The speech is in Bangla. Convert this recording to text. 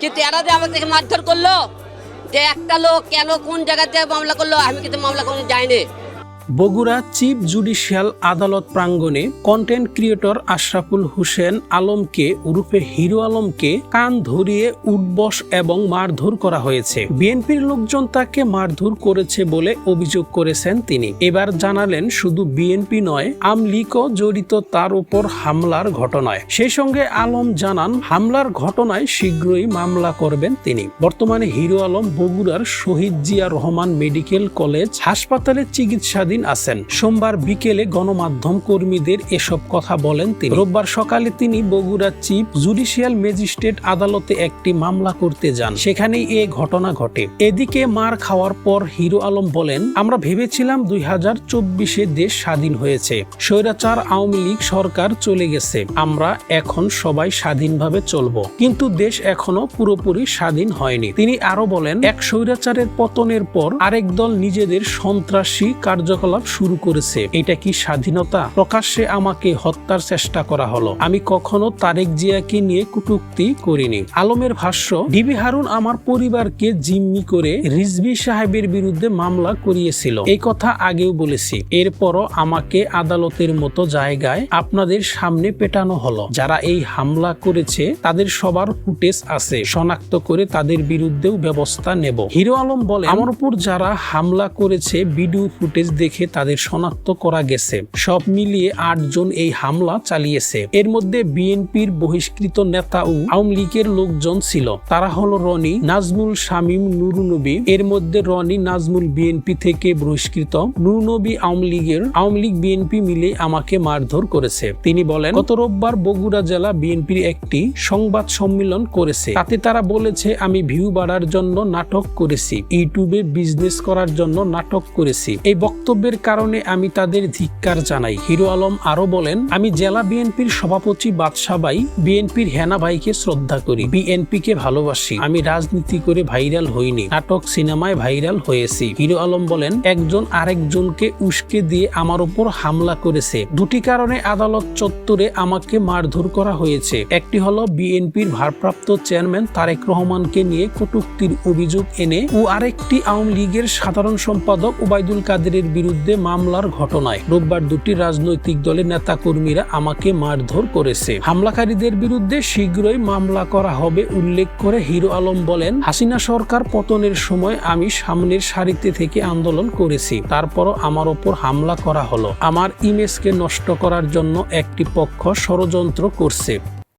কিন্তু এরা যে আমাকে মারধর করল, যে একটা লোক কেন কোন জায়গাতে মামলা করল, আমি কিন্তু মামলা কোনো যাইনি। বগুড়া চিফ জুডিশিয়াল আদালত প্রাঙ্গণে কন্টেন্ট ক্রিয়েটর আশরাফুল হোসেন আলমকে ওরফে হিরো আলমকে কান ধরিয়ে উঠবস এবং মারধর করা হয়েছে। বিএনপির লোকজন তাকে মারধর করেছে বলে অভিযোগ করেছেন তিনি। এবার জানালেন শুধু বিএনপি নয় আমলিকও জড়িত তার উপর হামলার ঘটনায়। সেই সঙ্গে আলম জানান, হামলার ঘটনায় শীঘ্রই মামলা করবেন তিনি। বর্তমানে হিরো আলম বগুড়ার শহীদ জিয়া রহমান মেডিকেল কলেজ হাসপাতালে চিকিৎসাধীন আছেন? সোমবার বিকেলে গণমাধ্যম কর্মীদের এসব কথা বলেন তিনি। রোববার সকালে তিনি বগুড়া চিফ জুডিশিয়াল ম্যাজিস্ট্রেট আদালতে একটি মামলা করতে যান। সেখানেই এ ঘটনা ঘটে। এদিকে মার খাওয়ার পর হিরো আলম বলেন, আমরা ভেবেছিলাম দুই হাজার চব্বিশে দেশ স্বাধীন হয়েছে। স্বৈরাচার আওয়ামী লীগ সরকার চলে গেছে। আমরা এখন সবাই স্বাধীনভাবে চলব। কিন্তু দেশ এখনও পুরোপুরি স্বাধীন হয়নি। তিনি আরও বলেন, এক স্বৈরাচারের পতনের পর আরেক দল নিজেদের সন্ত্রাসী কার্যকলাপ শুরু করেছে। এটা কি স্বাধীনতা? প্রকাশ্যে আমাকে হত্যার চেষ্টা করা হলো। আমি কখনো তারেক জিয়াকে নিয়ে কটূক্তি করিনি। আলমের ভাষ্য, ডিবি হারুন আমার পরিবারকে জিম্মি করে রিজভি সাহেবের বিরুদ্ধে মামলা করিয়েছিল। এই কথা আগেও বলেছি। এরপরও আমাকে আদালতের মতো জায়গায় আপনাদের সামনে পেটানো হলো। যারা এই হামলা করেছে, তাদের সবার ফুটেজ আছে। শনাক্ত করে তাদের বিরুদ্ধেও ব্যবস্থা নেব। হিরো আলম বলে আমার উপর যারা হামলা করেছে, ভিডিও ফুটেজ দেখে তাদের শনাক্ত করা গেছে। সব মিলিয়ে আটজন এই হামলা চালিয়েছে। এর মধ্যে বিএনপির বহিষ্কৃত নেতা ও আওয়ামী লীগের লোকজন ছিল। তারা হলো রনি, নাজমুল শামীম নুরুনবী এর মধ্যে রনি, নাজমুল বিএনপি থেকে বহিষ্কৃত নুরুনবী আওয়ামী লীগের। আওয়ামী লীগ বিএনপি মিলে আমাকে মারধর করেছে। তিনি বলেন, গত রোববার বগুড়া জেলা বিএনপির একটি সংবাদ সম্মেলন করেছে। তাতে তারা বলেছে, আমি ভিউ বাড়ার জন্য নাটক করেছি। ইউটিউবে বিজনেস করার জন্য নাটক করেছি। এই বক্তব্যের কারণে আমি তাদের ধিক্কার জানাই। হিরো আলম আরও বলেন, আমি জেলা বিএনপির সভাপতি বাদশাহ ভাই, বিএনপির হেনা ভাইকে শ্রদ্ধা করি বিএনপি কে ভালোবাসি। আমি রাজনীতি করে ভাইরাল হইনি, নাটক সিনেমায় ভাইরাল হয়েছি। হিরো আলম বলেন, একজন আরেকজনকে উস্কে দিয়ে আমার উপর হামলা করেছে। দুটি কারণে আদালত চত্বরে আমাকে মারধর করা হয়েছে। একটি হলো বিএনপির ভারপ্রাপ্ত চেয়ারম্যান তারেক রহমানকে নিয়ে কটুক্তির অভিযোগ এনে ও আরেকটি আওয়ামী লীগের সাধারণ সম্পাদক ওবায়দুল কাদেরের বিরুদ্ধে মামলার ঘটনায় রোববার দুটি রাজনৈতিক দলের নেতাকর্মীরা আমাকে মারধর করেছে। হামলাকারীদের বিরুদ্ধে শীঘ্রই মামলা করা হবে, উল্লেখ করে হিরো আলম বলেন, হাসিনা সরকার পতনের সময় আমি সামনের সারিতে থেকে আন্দোলন করেছি, তারপরও আমার ওপর হামলা করা হলো। আমার ইমেজকে নষ্ট করার জন্য একটি পক্ষ ষড়যন্ত্র করছে।